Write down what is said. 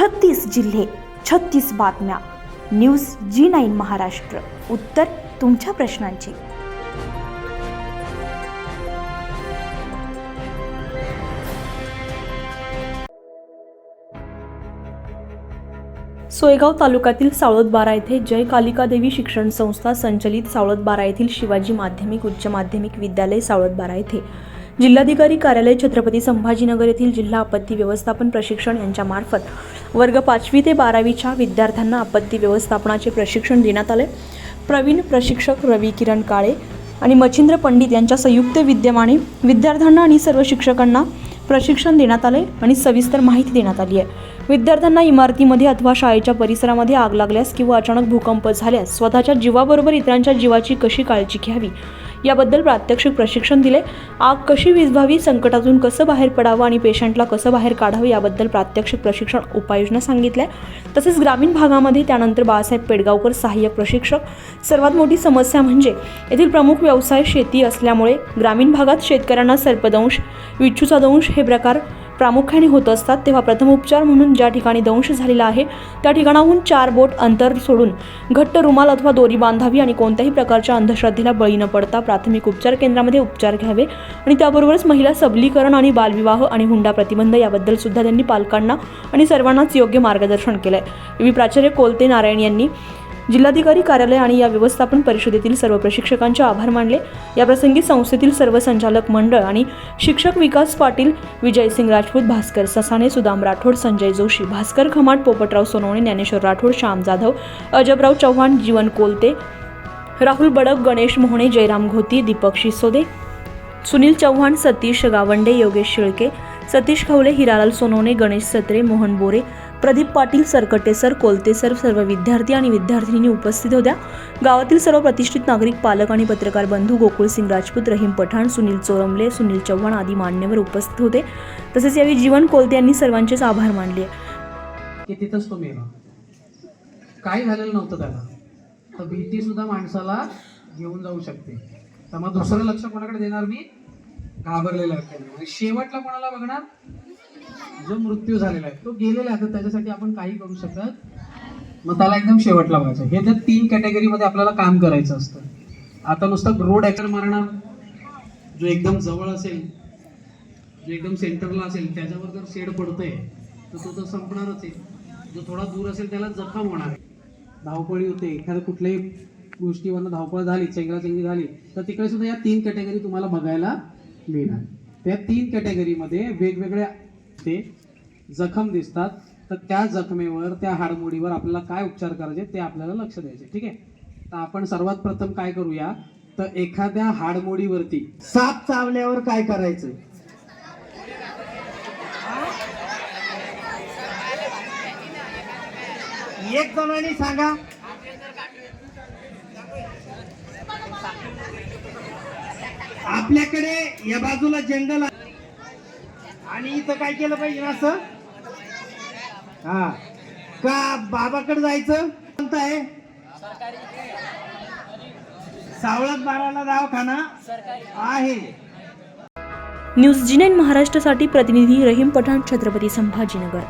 छत्तीस जिल्हे छत्तीस बातम्या. News G nine Maharashtra. उत्तर तुमच्या प्रश्नांची. सोयगाव तालुक्यातील सावळतबारा येथे जय कालिकादेवी शिक्षण संस्था संचलित सावळतबारा येथील शिवाजी माध्यमिक उच्च माध्यमिक विद्यालय सावळतबारा येथे. जिल्हाधिकारी कार्यालय छत्रपती संभाजीनगर येथील जिल्हा आपत्ती व्यवस्थापन प्रशिक्षण यांच्यामार्फत वर्ग पाचवी ते बारावीच्या विद्यार्थ्यांना आपत्ती व्यवस्थापनाचे प्रशिक्षण देण्यात आले. प्रवीण प्रशिक्षक रवी किरण काळे आणि मच्छिंद्र पंडित यांच्या संयुक्त विद्यमाने विद्यार्थ्यांना आणि सर्व शिक्षकांना प्रशिक्षण देण्यात आले आणि सविस्तर माहिती देण्यात आली आहे. विद्यार्थ्यांना इमारतीमध्ये अथवा शाळेच्या परिसरामध्ये आग लागल्यास किंवा अचानक भूकंप झाल्यास स्वतःच्या जीवाबरोबर इतरांच्या जीवाची कशी काळजी घ्यावी? याबद्दल प्रात्यक्षिक प्रशिक्षण दिले. आग कशी विजभावी संकटातून कसं बाहेर पडावं आणि पेशंटला कसं बाहेर काढावं याबद्दल प्रात्यक्षिक प्रशिक्षण उपाययोजना सांगितल्या. तसेच ग्रामीण भागामध्ये त्यानंतर बाळासाहेब पेडगावकर सहाय्यक प्रशिक्षक. सर्वात मोठी समस्या म्हणजे येथील प्रमुख व्यवसाय शेती असल्यामुळे ग्रामीण भागात शेतकऱ्यांना सर्पदंश विच्छूचा दंश हे प्रकार प्रामुख्याने होत असतात तेव्हा प्रथम उपचार म्हणून ज्या ठिकाणी दंश झालेला आहे त्या ठिकाणाहून चार बोट अंतर सोडून घट्ट रुमाल अथवा दोरी बांधावी आणि कोणत्याही प्रकारच्या अंधश्रद्धेला बळी न पडता प्राथमिक उपचार केंद्रामध्ये उपचार घ्यावे. आणि त्याबरोबरच महिला सबलीकरण आणि बालविवाह आणि हुंडा प्रतिबंध याबद्दल सुद्धा त्यांनी पालकांना आणि सर्वांनाच योग्य मार्गदर्शन केलंय. वि प्राचार्य कोलते नारायण यांनी जिल्हाधिकारी कार्यालय आणि या व्यवस्थापन परिषदेतील सर्व प्रशिक्षकांचे आभार मानले. याप्रसंगी संस्थेतील सर्व संचालक मंडळ आणि शिक्षक विकास पाटील विजयसिंग राजपूत भास्कर ससाणे सुदाम राठोड संजय जोशी भास्कर खमाट पोपटराव सोनवणे ज्ञानेश्वर राठोड श्याम जाधव अजबराव चव्हाण जीवन कोलते राहुल बडक गणेश मोहणे जयराम घोती दीपक शिसोदे सुनील चव्हाण सतीश गावंडे योगेश शिळके सतीश खवले हिरालाल सोनवणे गणेश सत्रे मोहन बोरे प्रदीप पाटील सरकटे सर कोलते सर सर्व विद्यार्थी आणि विद्यार्थिनी उपस्थित होत्या. गावातील सर्व प्रतिष्ठित नागरिक पालक आणि पत्रकार बंधू गोकुळसिंग राजपूत रहीम पठाण सुनील चोरमले सुनील चव्हाण आदी मान्यवर उपस्थित होते. तसेच यावेळी जीवन कोलते यांनी सर्वांचेच आभार मानले. तिथंच तो मेला. काही झालेलं नव्हतं त्याला. तर भीती सुद्धा माणसाला घेऊन जाऊ शकते. तर मग दुसरं लक्ष कोणाकडे देणार मी? घाबरलेला आहे आणि म्हणजे शेवटला कोणाला बघणार? जो मृत्यू झालेला आहे. तो गेलेला आहे. तर त्याच्यासाठी आपण काही करू शकत मग त्याला एकदम शेवटला बघायचं हे त्या तीन कॅटेगरीमध्ये आपल्याला काम करायचं असतं. आता नुसतं रोड ॲकर मारणार. जो एकदम जवळ असेल जो एकदम सेंटरला असेल त्याच्यावर जर शेड पडतंय तर तो तर संपणारच आहे. जो थोडा दूर असेल त्याला जखम होणार आहे. धावपळी होते. एखाद्या कुठल्याही गोष्टीवरनं धावपळ झाली चेंगराचेंगरी झाली तर तिकडे सुद्धा या तीन कॅटेगरी तुम्हाला बघायला मिळणार त्या तीन कॅटेगरीमध्ये वेगवेगळ्या ते जखम दिसतात. तर त्या जखमेवर त्या हाडमोडीवर आपल्याला काय उपचार करायचे ते आपल्याला लक्ष द्यायचे. ठीक आहे? तर आपण सर्वात प्रथम काय करूया? तर एखाद्या हाडमोडीवरती साप चावल्यावर काय करायचं? एक जणांनी सांगा. आपल्याकडे या बाजूला जंगल आहे. आणि इथं काय केलं पाहिजे असं? हा. का बाबाकडे जायचं? कोणतं आहे? सावळत बाराला दवाखाना आहे. न्यूज जिनेन महाराष्ट्रासाठी प्रतिनिधी रहीम पठाण छत्रपती संभाजीनगर.